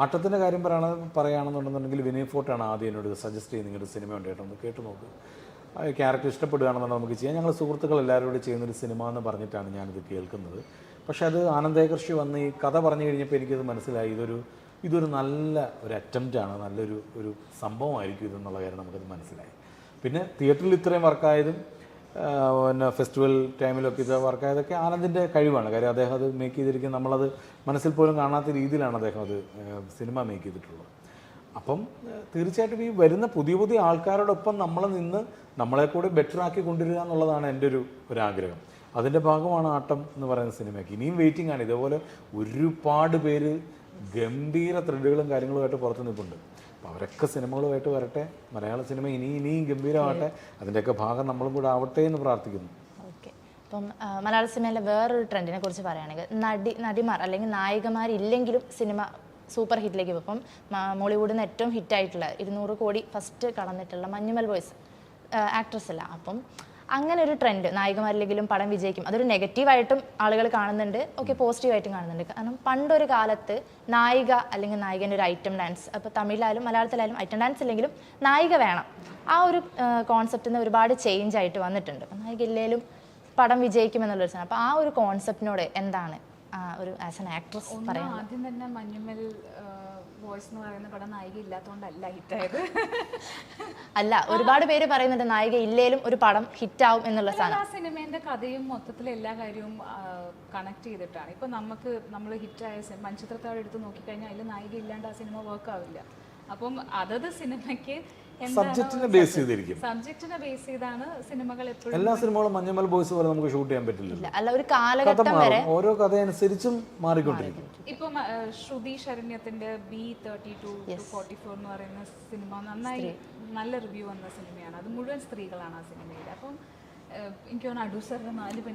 ആട്ടത്തിന്റെ കാര്യം പറയണ പറയുകയാണെന്നുണ്ടെന്നുണ്ടെങ്കിൽ വിനയ് ഫോർട്ടാണ് ആദ്യം എന്നോട് സജസ്റ്റ് ചെയ്ത് നിങ്ങളുടെ സിനിമ ഉണ്ടായിട്ടൊന്ന് കേട്ട് നോക്ക്. ക്യാരക്ടർ ഇഷ്ടപ്പെടുകയാണെന്നുണ്ടെങ്കിൽ നമുക്ക് ചെയ്യാം. ഞങ്ങൾ സുഹൃത്തുക്കൾ എല്ലാവരും കൂടി ചെയ്യുന്നൊരു സിനിമ എന്ന് പറഞ്ഞിട്ടാണ് ഞാനിത് കേൾക്കുന്നത്. പക്ഷേ അത് ആനന്ദേകർഷി വന്ന് ഈ കഥ പറഞ്ഞു കഴിഞ്ഞപ്പോൾ എനിക്കത് മനസ്സിലായി. ഇതൊരു ഇതൊരു നല്ല ഒരു അറ്റംപ്റ്റാണ് നല്ലൊരു ഒരു സംഭവമായിരിക്കും ഇതെന്നുള്ള കാര്യം നമുക്കത് മനസ്സിലായി. പിന്നെ തിയേറ്ററിൽ ഇത്രയും വർക്കായതും പിന്നെ ഫെസ്റ്റിവൽ ടൈമിലൊക്കെ ഇത് വർക്ക് ആയതൊക്കെ ആനന്ദിന്റെ കഴിവാണ്. കാര്യം അദ്ദേഹം അത് മേക്ക് ചെയ്തിരിക്കുന്നത് നമ്മളത് മനസ്സിൽ പോലും കാണാത്ത രീതിയിലാണ് അദ്ദേഹം അത് സിനിമ മേക്ക് ചെയ്തിട്ടുള്ളത്. അപ്പം തീർച്ചയായിട്ടും ഈ വരുന്ന പുതിയ പുതിയ ആൾക്കാരോടൊപ്പം നമ്മൾ നിന്ന് നമ്മളെ കൂടെ ബെറ്റർ ആക്കി കൊണ്ടുവരിക എന്നുള്ളതാണ് എന്റെ ഒരു ഒരാഗ്രഹം അതിന്റെ ഭാഗമാണ് ആട്ടം എന്ന് പറയുന്ന സിനിമയ്ക്ക് ഇനിയും വെയിറ്റിംഗ് ആണ്. ഇതേപോലെ ഒരുപാട് പേര് ഗംഭീര ത്രെഡുകളും കാര്യങ്ങളുമായിട്ട് പുറത്ത് നിൽപ്പുണ്ട്. അവരൊക്കെ സിനിമകളുമായിട്ട് വരട്ടെ മലയാള സിനിമ ഇനി ഇനിയും ഗംഭീരമാവട്ടെ അതിന്റെയൊക്കെ ഭാഗം നമ്മളും കൂടെ ആവട്ടെ എന്ന് പ്രാർത്ഥിക്കുന്നു. ഇപ്പം മലയാള സിനിമയിലെ വേറൊരു ട്രെൻഡിനെ കുറിച്ച് പറയുകയാണെങ്കിൽ നടി നടിമാർ അല്ലെങ്കിൽ നായികമാരില്ലെങ്കിലും സിനിമ സൂപ്പർ ഹിറ്റിലേക്ക് ഇപ്പം മോളിവുഡിൽ നിന്ന് ഏറ്റവും ഹിറ്റായിട്ടുള്ള ഇരുന്നൂറ് കോടി ഫസ്റ്റ് കടന്നിട്ടുള്ള മഞ്ഞുമൽ ബോയ്സ് ആക്ട്രസ് അല്ല. അപ്പം അങ്ങനെ ഒരു ട്രെൻഡ് നായികമാരില്ലെങ്കിലും പടം വിജയിക്കും. അതൊരു നെഗറ്റീവായിട്ടും ആളുകൾ കാണുന്നുണ്ട്. ഓക്കെ പോസിറ്റീവായിട്ടും കാണുന്നുണ്ട്. കാരണം പണ്ടൊരു കാലത്ത് നായിക അല്ലെങ്കിൽ നായികന്റെ ഒരു ഐറ്റം ഡാൻസ് അപ്പോൾ തമിഴിലായാലും മലയാളത്തിലായാലും ഐറ്റം ഡാൻസ് ഇല്ലെങ്കിലും നായിക വേണം. ആ ഒരു കോൺസെപ്റ്റിൽ നിന്ന് ഒരുപാട് ചേഞ്ച് ആയിട്ട് വന്നിട്ടുണ്ട്. അപ്പം നായിക ഇല്ലേലും പടം വിജയിക്കുമെന്നുള്ളൊരു സാധനം. അപ്പോൾ ആ ഒരു കോൺസെപ്റ്റിനോട് എന്താണ് ആ ഒരു ആസ് എൻ ആക്ട്രസ് പറയുന്നത്? ആദ്യം തന്നെ മഞ്ഞുമൽ വോയിസ് എന്ന് പറയുന്ന പടം നായിക ഇല്ലാത്തതുകൊണ്ടല്ല ഹിറ്റായത്. അല്ല ഒരുപാട് പേര് പറയുന്നുണ്ട് നായിക ഇല്ലേലും ഒരു പടം ഹിറ്റ് ആവും എന്നുള്ള സാധനം. ആ സിനിമേന്റെ കഥയും മൊത്തത്തിൽ എല്ലാ കാര്യവും കണക്ട് ചെയ്തിട്ടാണ്. ഇപ്പൊ നമുക്ക് നമ്മൾ ഹിറ്റായ ആയ മൺചിത്രത്താഴ് എടുത്ത് നോക്കിക്കഴിഞ്ഞാൽ അതിൽ നായിക ഇല്ലാണ്ട് ആ സിനിമ വർക്ക് ആവില്ല. അപ്പം അതത് സിനിമയ്ക്ക് സബ്ജക്റ്റിനെ ബേസ് ചെയ്തിരിക്കും. സബ്ജക്റ്റിനെ ബേസ് ചെയ്താണ് സിനിമകൾ എപ്പോഴും എല്ലാ സിനിമകളും മഞ്ഞമ്മൽ ബോയ്സ് പോലെ നമുക്ക് ഷൂട്ട് ചെയ്യാൻ പറ്റില്ല ഇല്ല അല്ല ഒരു കാലഘട്ടം വരെ ഓരോ കഥയനുസരിച്ചും മാറിക്കൊണ്ടിരിക്കും. ഇപ്പം Shruti ശരണ്യത്തിന്റെ B thirty two forty four എന്ന് പറയുന്ന സിനിമ നന്നായി നല്ല റിവ്യൂ വന്ന സിനിമയാണ്. അത് മുഴുവൻ സ്ത്രീകളാണ് ആ സിനിമയിൽ അപ്പം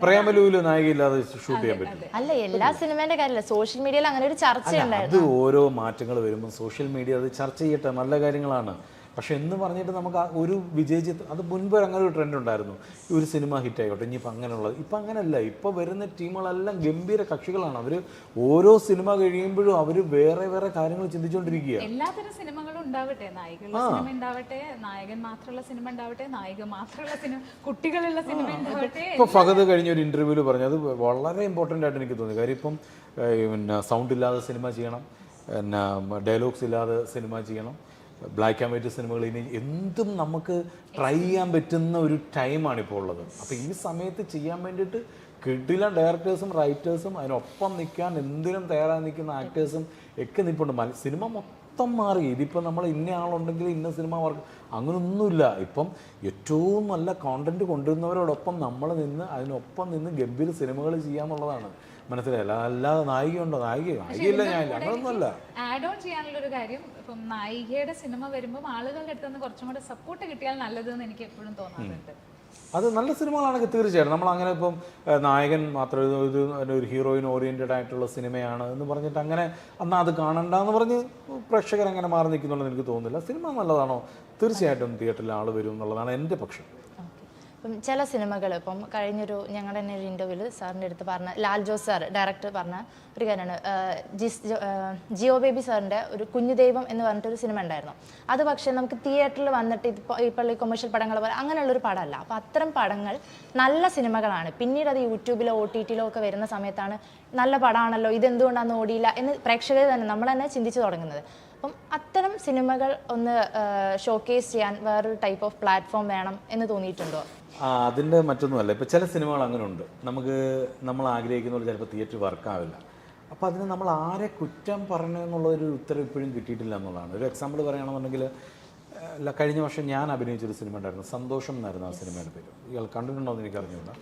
പ്രേമലൂൽ നായികയില്ലാതെ ഷൂട്ട് ചെയ്യാൻ പറ്റില്ല. അല്ല എല്ലാ സിനിമേന്റെ കാര്യമില്ല. സോഷ്യൽ മീഡിയയിൽ അങ്ങനെ ഒരു ചർച്ചയുണ്ടായിരുന്നു അത് ഓരോ മാറ്റങ്ങൾ വരുമ്പോൾ സോഷ്യൽ മീഡിയ അത് ചർച്ച ചെയ്യട്ടെ നല്ല കാര്യങ്ങളാണ്. പക്ഷെ എന്ന് പറഞ്ഞിട്ട് നമുക്ക് ഒരു വിജയിച്ച് അത് മുൻപ് അങ്ങനെ ഒരു ട്രെൻഡ് ഉണ്ടായിരുന്നു. ഒരു സിനിമ ഹിറ്റായിക്കോട്ടെ ഇനിയിപ്പോൾ അങ്ങനെയുള്ളത്. ഇപ്പം അങ്ങനെയല്ല ഇപ്പോൾ വരുന്ന ടീമുകളെല്ലാം ഗംഭീര കക്ഷികളാണ്. അവർ ഓരോ സിനിമ കഴിയുമ്പോഴും അവർ വേറെ വേറെ കാര്യങ്ങൾ ചിന്തിച്ചുകൊണ്ടിരിക്കുക എല്ലാത്തരം സിനിമകളും ഉണ്ടാവട്ടെ. നായികളുടെ സിനിമ ഉണ്ടാവട്ടെ നായകൻ മാത്രമുള്ള സിനിമ ഉണ്ടാവട്ടെ നായിക മാത്രമുള്ള സിനിമ കുട്ടികളുള്ള സിനിമ ഉണ്ടാവട്ടെ ഇപ്പോൾ ഫഹദ് കഴിഞ്ഞ ഒരു ഇന്റർവ്യൂവിൽ പറഞ്ഞു അത് വളരെ ഇമ്പോർട്ടന്റ് ആയിട്ട് എനിക്ക് തോന്നി. കാര്യം ഇപ്പം പിന്നെ സൗണ്ട് ഇല്ലാതെ സിനിമ ചെയ്യണം പിന്നെ ഡയലോഗ്സ് ഇല്ലാതെ സിനിമ ചെയ്യണം. ബ്ലാക്ക് ആൻഡ് വൈറ്റ് സിനിമകൾ ഇനി എന്തും നമുക്ക് ട്രൈ ചെയ്യാൻ പറ്റുന്ന ഒരു ടൈമാണ് ഇപ്പോൾ ഉള്ളത്. അപ്പോൾ ഈ സമയത്ത് ചെയ്യാൻ വേണ്ടിയിട്ട് കിട്ടില്ല ഡയറക്ടേഴ്സും റൈറ്റേഴ്സും അതിനൊപ്പം നിൽക്കാൻ എന്തിനും തയ്യാറായി നിൽക്കുന്ന ആക്ടേഴ്സും ഒക്കെ നിൽപ്പുണ്ട്. സിനിമ മൊത്തം മാറി. ഇതിപ്പോൾ നമ്മൾ ഇന്ന ആളുണ്ടെങ്കിൽ ഇന്ന സിനിമ വർക്ക് അങ്ങനൊന്നുമില്ല. ഇപ്പം ഏറ്റവും നല്ല കോണ്ടന്റ് കൊണ്ടുവരുന്നവരോടൊപ്പം നമ്മൾ നിന്ന് അതിനൊപ്പം നിന്ന് ഗംഭീര സിനിമകൾ ചെയ്യാന്നുള്ളതാണ്. മനസ്സിലായില്ല അല്ലാതെ നായിക ഉണ്ടോ നായിക നായികയില്ല ഞാൻ അങ്ങനൊന്നുമല്ല. ആഡ് ഓൺ ചെയ്യാനുള്ള ഒരു കാര്യം ഇപ്പം നായികയുടെ സിനിമ വരുമ്പോൾ ആളുകളുടെ അടുത്ത് നിന്ന് കുറച്ചും കൂടെ സപ്പോർട്ട് കിട്ടിയാൽ നല്ലതെന്ന് എനിക്ക് എപ്പോഴും തോന്നാറുണ്ട്. അത് നല്ല സിനിമകളാണെങ്കിൽ തീർച്ചയായിട്ടും. നമ്മൾ അങ്ങനെ ഇപ്പം നായകൻ മാത്രം ഇത് ഒരു ഹീറോയിൻ ഓറിയന്റഡ് ആയിട്ടുള്ള സിനിമയാണ് എന്ന് പറഞ്ഞിട്ട് അങ്ങനെ എന്നാൽ അത് കാണണ്ട എന്ന് പറഞ്ഞ് പ്രേക്ഷകർ അങ്ങനെ മാറി നിൽക്കുന്നുണ്ടെന്ന് എനിക്ക് തോന്നുന്നില്ല. സിനിമ നല്ലതാണോ? തീർച്ചയായിട്ടും തിയേറ്ററിൽ ആൾ വരും എന്നുള്ളതാണ് എന്റെ പക്ഷം. ഇപ്പം ചില സിനിമകൾ ഇപ്പം കഴിഞ്ഞൊരു ഞങ്ങളുടെ തന്നെ ഒരു ഇന്റർവ്യൂവിൽ സാറിന്റെ അടുത്ത് പറഞ്ഞ ലാൽ ജോസ് സാർ ഡയറക്ടർ പറഞ്ഞ ഒരു കാര്യമാണ്. ജിസ് ജിയോ ബേബി സാറിന്റെ ഒരു കുഞ്ഞു ദൈവം എന്ന് പറഞ്ഞിട്ടൊരു സിനിമ ഉണ്ടായിരുന്നു. അത് പക്ഷേ നമുക്ക് തിയേറ്ററിൽ വന്നിട്ട് ഇപ്പോൾ ഇപ്പോൾ ഈ കൊമേഴ്ഷ്യൽ പടങ്ങൾ പോലെ അങ്ങനെയുള്ളൊരു പടമല്ല. അപ്പോൾ അത്തരം പടങ്ങൾ നല്ല സിനിമകളാണ്. പിന്നീട് അത് യൂട്യൂബിലോ ഒ ടി ടിയിലോ ഒക്കെ വരുന്ന സമയത്താണ് നല്ല പടമാണല്ലോ ഇതെന്തുകൊണ്ടാണ് ഓടിയില്ല എന്ന് പ്രേക്ഷകർ തന്നെ നമ്മൾ തന്നെ ചിന്തിച്ചു തുടങ്ങുന്നത്. അപ്പം അത്തരം സിനിമകൾ ഒന്ന് ഷോക്കേസ് ചെയ്യാൻ വേറൊരു ടൈപ്പ് ഓഫ് പ്ലാറ്റ്ഫോം വേണം എന്ന് തോന്നിയിട്ടുണ്ടോ? അതിന്റെ മറ്റൊന്നുമല്ല. ഇപ്പോൾ ചില സിനിമകൾ അങ്ങനെ ഉണ്ട് നമുക്ക് നമ്മൾ ആഗ്രഹിക്കുന്ന പോലെ ചിലപ്പോൾ തിയേറ്റർ വർക്കാവില്ല അപ്പോൾ അതിന് നമ്മൾ ആരെ കുറ്റം പറഞ്ഞു എന്നുള്ളൊരു ഉത്തരം ഇപ്പോഴും കിട്ടിയിട്ടില്ല എന്നുള്ളതാണ്. ഒരു എക്സാമ്പിൾ പറയുകയാണെന്നുണ്ടെങ്കിൽ കഴിഞ്ഞ വർഷം ഞാൻ അഭിനയിച്ചൊരു സിനിമ ഉണ്ടായിരുന്നു. സന്തോഷം എന്നായിരുന്നു ആ സിനിമയുടെ പേര്. ഇയാൾ കണ്ടിട്ടുണ്ടോ എന്ന് എനിക്ക് അറിഞ്ഞുകൂടാ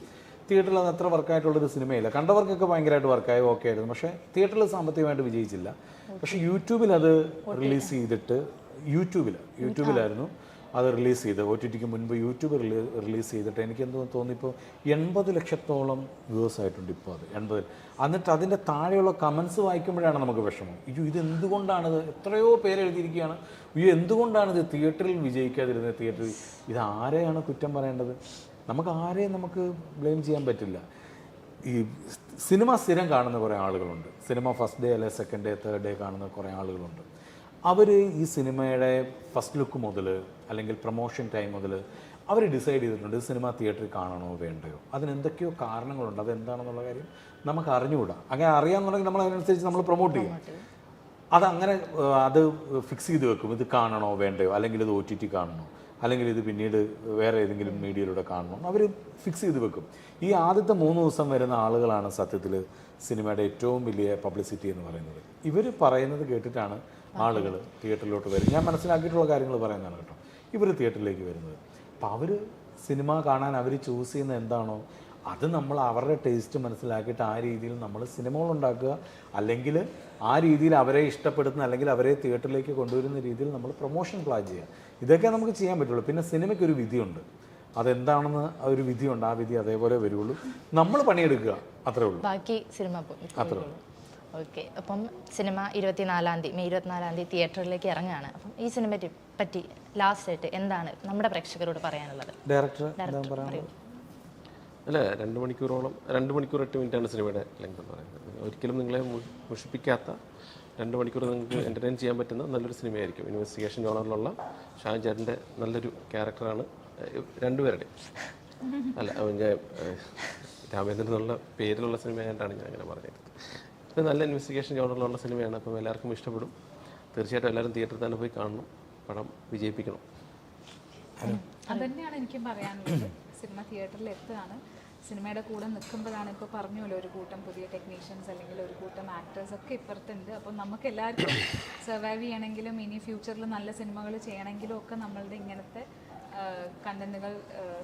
തിയേറ്ററിൽ അത് അത്ര വർക്കായിട്ടുള്ളൊരു സിനിമയില്ല. കണ്ടവർക്കൊക്കെ ഭയങ്കരമായിട്ട് വർക്കായി ഓക്കെ ആയിരുന്നു. പക്ഷേ തിയേറ്ററിൽ സാമ്പത്തികമായിട്ട് വിജയിച്ചില്ല. പക്ഷേ യൂട്യൂബിൽ അത് റിലീസ് ചെയ്തിട്ട് യൂട്യൂബിൽ യൂട്യൂബിലായിരുന്നു അത് റിലീസ് ചെയ്ത് ഒ ടി ടിക്ക് മുൻപ് യൂട്യൂബ് റിലീസ് ചെയ്തിട്ട് എനിക്ക് എന്തോ തോന്നിപ്പോൾ എൺപത് ലക്ഷത്തോളം വ്യൂവേഴ്സ് ആയിട്ടുണ്ട് ഇപ്പോൾ അത്. എൺപത്. എന്നിട്ട് അതിന്റെ താഴെയുള്ള കമൻസ് വായിക്കുമ്പോഴാണ് നമുക്ക് വിഷമം. അയ്യോ ഇത് എന്തുകൊണ്ടാണിത്? എത്രയോ പേര് എഴുതിയിരിക്കുകയാണ്. അയ്യോ എന്തുകൊണ്ടാണ് ഇത് തിയേറ്ററിൽ വിജയിക്കാതിരുന്നത്? തിയേറ്ററിൽ ഇത് ആരെയാണ് കുറ്റം പറയേണ്ടത്? നമുക്ക് ആരെയും നമുക്ക് ബ്ലെയിം ചെയ്യാൻ പറ്റില്ല. ഈ സിനിമ സ്ഥിരം കാണുന്ന കുറേ ആളുകളുണ്ട്. സിനിമ ഫസ്റ്റ് ഡേ അല്ലെ സെക്കൻഡ് ഡേ തേർഡ് ഡേ കാണുന്ന കുറേ ആളുകളുണ്ട്. അവർ ഈ സിനിമയുടെ ഫസ്റ്റ് ലുക്ക് മുതൽ അല്ലെങ്കിൽ പ്രൊമോഷൻ ടൈം മുതൽ അവർ ഡിസൈഡ് ചെയ്തിട്ടുണ്ട് ഈ സിനിമ തിയേറ്ററിൽ കാണണോ വേണ്ടയോ? അതിന് എന്തൊക്കെയോ കാരണങ്ങളുണ്ട്. അതെന്താണെന്നുള്ള കാര്യം നമുക്ക് അറിഞ്ഞുകൂടാ. അങ്ങനെ അറിയാമെന്നുണ്ടെങ്കിൽ നമ്മൾ അതിനനുസരിച്ച് നമ്മൾ പ്രൊമോട്ട് ചെയ്യും. അതങ്ങനെ അങ്ങനെ അത് ഫിക്സ് ചെയ്ത് വെക്കും. ഇത് കാണണോ വേണ്ടയോ? അല്ലെങ്കിൽ ഇത് ഒ ടി ടി കാണണോ? അല്ലെങ്കിൽ ഇത് പിന്നീട് വേറെ ഏതെങ്കിലും മീഡിയയിലൂടെ കാണണം. അവർ ഫിക്സ് ചെയ്ത് വെക്കും. ഈ ആദ്യത്തെ മൂന്ന് ദിവസം വരുന്ന ആളുകളാണ് സത്യത്തിൽ സിനിമയുടെ ഏറ്റവും വലിയ പബ്ലിസിറ്റി എന്ന് പറയുന്നത്. ഇവർ പറയുന്നത് കേട്ടിട്ടാണ് ആളുകൾ തിയേറ്ററിലോട്ട് വരുന്നത്. ഞാൻ മനസ്സിലാക്കിയിട്ടുള്ള കാര്യങ്ങൾ പറയുന്നതാണ് കേട്ടോ. ഇവർ തിയേറ്ററിലേക്ക് വരുന്നത്. അപ്പോൾ അവർ സിനിമ കാണാൻ അവർ ചൂസ് ചെയ്യുന്ന എന്താണോ അത് നമ്മൾ അവരുടെ ടേസ്റ്റ് മനസ്സിലാക്കിയിട്ട് ആ രീതിയിൽ നമ്മൾ സിനിമകൾ ഉണ്ടാക്കുക. അല്ലെങ്കിൽ ആ രീതിയിൽ അവരെ ഇഷ്ടപ്പെടുന്ന അല്ലെങ്കിൽ അവരെ തിയേറ്ററിലേക്ക് കൊണ്ടുവരുന്ന രീതിയിൽ നമ്മൾ പ്രൊമോഷൻ പ്ലാൻ ചെയ്യുക. ഇതൊക്കെ നമുക്ക് ചെയ്യാൻ പറ്റുള്ളൂ. പിന്നെ സിനിമയ്ക്ക് ഒരു വിധിയുണ്ട്. അതെന്താണെന്ന് ഒരു വിധിയുണ്ട്. ആ വിധി അതേപോലെ വരുള്ളൂ. നമ്മൾ പണിയെടുക്കുക. അത്രേ ഉള്ളൂ. ബാക്കി സിനിമ അത്രേ ഉള്ളൂ. ഓക്കെ അപ്പം സിനിമ ഇരുപത്തിനാലാം തീയതി മെയ് ഇരുപത്തിനാലാം തീയതി തിയേറ്ററിലേക്ക് ഇറങ്ങുകയാണ്. അപ്പം ഈ സിനിമയെ പറ്റി ലാസ്റ്റ് ആയിട്ട് എന്താണ് നമ്മുടെ പ്രേക്ഷകരോട് പറയാനുള്ളത്? ഡയറക്ടർ അല്ല രണ്ട് മണിക്കൂറോളം രണ്ട് മണിക്കൂർ എട്ട് മിനിറ്റാണ് സിനിമയുടെ ലെങ്ത് എന്ന് പറയുന്നത്. ഒരിക്കലും നിങ്ങളെ മുഷിപ്പിക്കാത്ത രണ്ട് മണിക്കൂർ നിങ്ങൾക്ക് എന്റർടൈൻ ചെയ്യാൻ പറ്റുന്ന നല്ലൊരു സിനിമയായിരിക്കും ഇൻവെസ്റ്റിഗേഷൻ ജോണറിലുള്ള ഷാജാറിന്റെ നല്ലൊരു ക്യാരക്ടറാണ് രണ്ടുപേരുടെയും. അല്ല ഞാൻ രാമേന്ദ്രൻ എന്നുള്ള പേരിലുള്ള സിനിമയായിട്ടാണ് ഞാൻ അങ്ങനെ പറഞ്ഞത് ഇത് നല്ല ഇൻവെസ്റ്റിഗേഷൻ ജോണറിലുള്ള സിനിമയാണ് അപ്പം എല്ലാവർക്കും ഇഷ്ടപ്പെടും. തീർച്ചയായിട്ടും എല്ലാവരും തിയേറ്ററിൽ തന്നെ പോയി കാണണം പടം വിജയിപ്പിക്കണം. അതന്നെയാണ് എനിക്കും പറയാനുള്ളത്. സിനിമ തിയേറ്ററിൽ എത്തുകയാണ്. സിനിമയുടെ കൂടെ നിൽക്കുമ്പോഴാണ് ഇപ്പോൾ പറഞ്ഞല്ലോ ഒരു കൂട്ടം പുതിയ ടെക്നീഷ്യൻസ് അല്ലെങ്കിൽ ഒരു കൂട്ടം ആക്ടേഴ്സ് ഒക്കെ ഇപ്പുറത്തുണ്ട്. അപ്പോൾ നമുക്ക് എല്ലാവർക്കും സർവൈവ് ചെയ്യണമെങ്കിലും ഇനി ഫ്യൂച്ചറിൽ നല്ല സിനിമകൾ ചെയ്യണമെങ്കിലും ഒക്കെ നമ്മളുടെ ഇങ്ങനത്തെ കണ്ടന്റുകൾ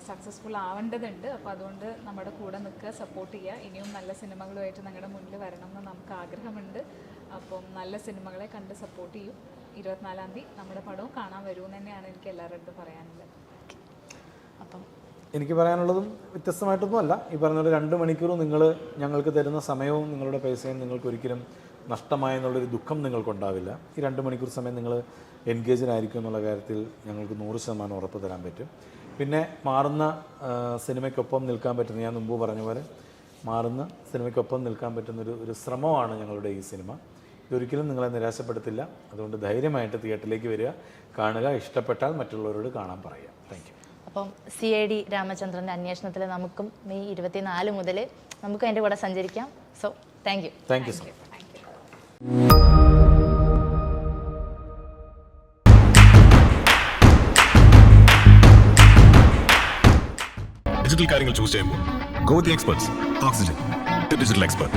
സക്സസ്ഫുൾ ആവേണ്ടതുണ്ട്. അപ്പോൾ അതുകൊണ്ട് നമ്മുടെ കൂടെ നിൽക്കുക സപ്പോർട്ട് ചെയ്യുക. ഇനിയും നല്ല സിനിമകളുമായിട്ട് നിങ്ങളുടെ മുന്നിൽ വരണം എന്ന് നമുക്ക് ആഗ്രഹമുണ്ട്. അപ്പം നല്ല സിനിമകളെ കണ്ട് സപ്പോർട്ട് ചെയ്യും. ഇരുപത്തിനാലാം തീയതി നമ്മുടെ പടവും കാണാൻ വരുമെന്ന് തന്നെയാണ് എനിക്ക് എല്ലാവരുടെ പറയാനുള്ളത്. അപ്പം എനിക്ക് പറയാനുള്ളതും വ്യത്യസ്തമായിട്ടൊന്നുമല്ല. ഈ പറഞ്ഞ പോലെ രണ്ട് മണിക്കൂർ നിങ്ങൾ ഞങ്ങൾക്ക് തരുന്ന സമയവും നിങ്ങളുടെ പൈസയും നിങ്ങൾക്ക് ഒരിക്കലും നഷ്ടമായെന്നുള്ളൊരു ദുഃഖം നിങ്ങൾക്കുണ്ടാവില്ല. ഈ രണ്ട് മണിക്കൂർ സമയം നിങ്ങൾ എൻഗേജ്ഡ് ആയിരിക്കും എന്നുള്ള കാര്യത്തിൽ ഞങ്ങൾക്ക് നൂറ് ശതമാനം ഉറപ്പ് തരാൻ പറ്റും. പിന്നെ മാറുന്ന സിനിമയ്ക്കൊപ്പം നിൽക്കാൻ പറ്റുന്ന ഞാൻ മുമ്പ് പറഞ്ഞ പോലെ മാറുന്ന സിനിമയ്ക്കൊപ്പം നിൽക്കാൻ പറ്റുന്നൊരു ഒരു ശ്രമമാണ് ഞങ്ങളുടെ ഈ സിനിമ. ഇതൊരിക്കലും നിങ്ങളെ നിരാശപ്പെടുത്തില്ല. അതുകൊണ്ട് ധൈര്യമായിട്ട് തിയേറ്ററിലേക്ക് വരിക. കാണുക ഇഷ്ടപ്പെട്ടാൽ മറ്റുള്ളവരോട് കാണാൻ പറയുക. താങ്ക് അപ്പം സി ഐ ഡി രാമചന്ദ്രന്റെ അന്വേഷണത്തിൽ നമുക്കും മെയ് ഇരുപത്തിനാല് മുതൽ നമുക്കും അതിന്റെ കൂടെ സഞ്ചരിക്കാം. So thank you thank you so much digital കാര്യങ്ങൾ ചൂസ് ചെയ്യുമ്പോൾ go the experts Oxygen digital expert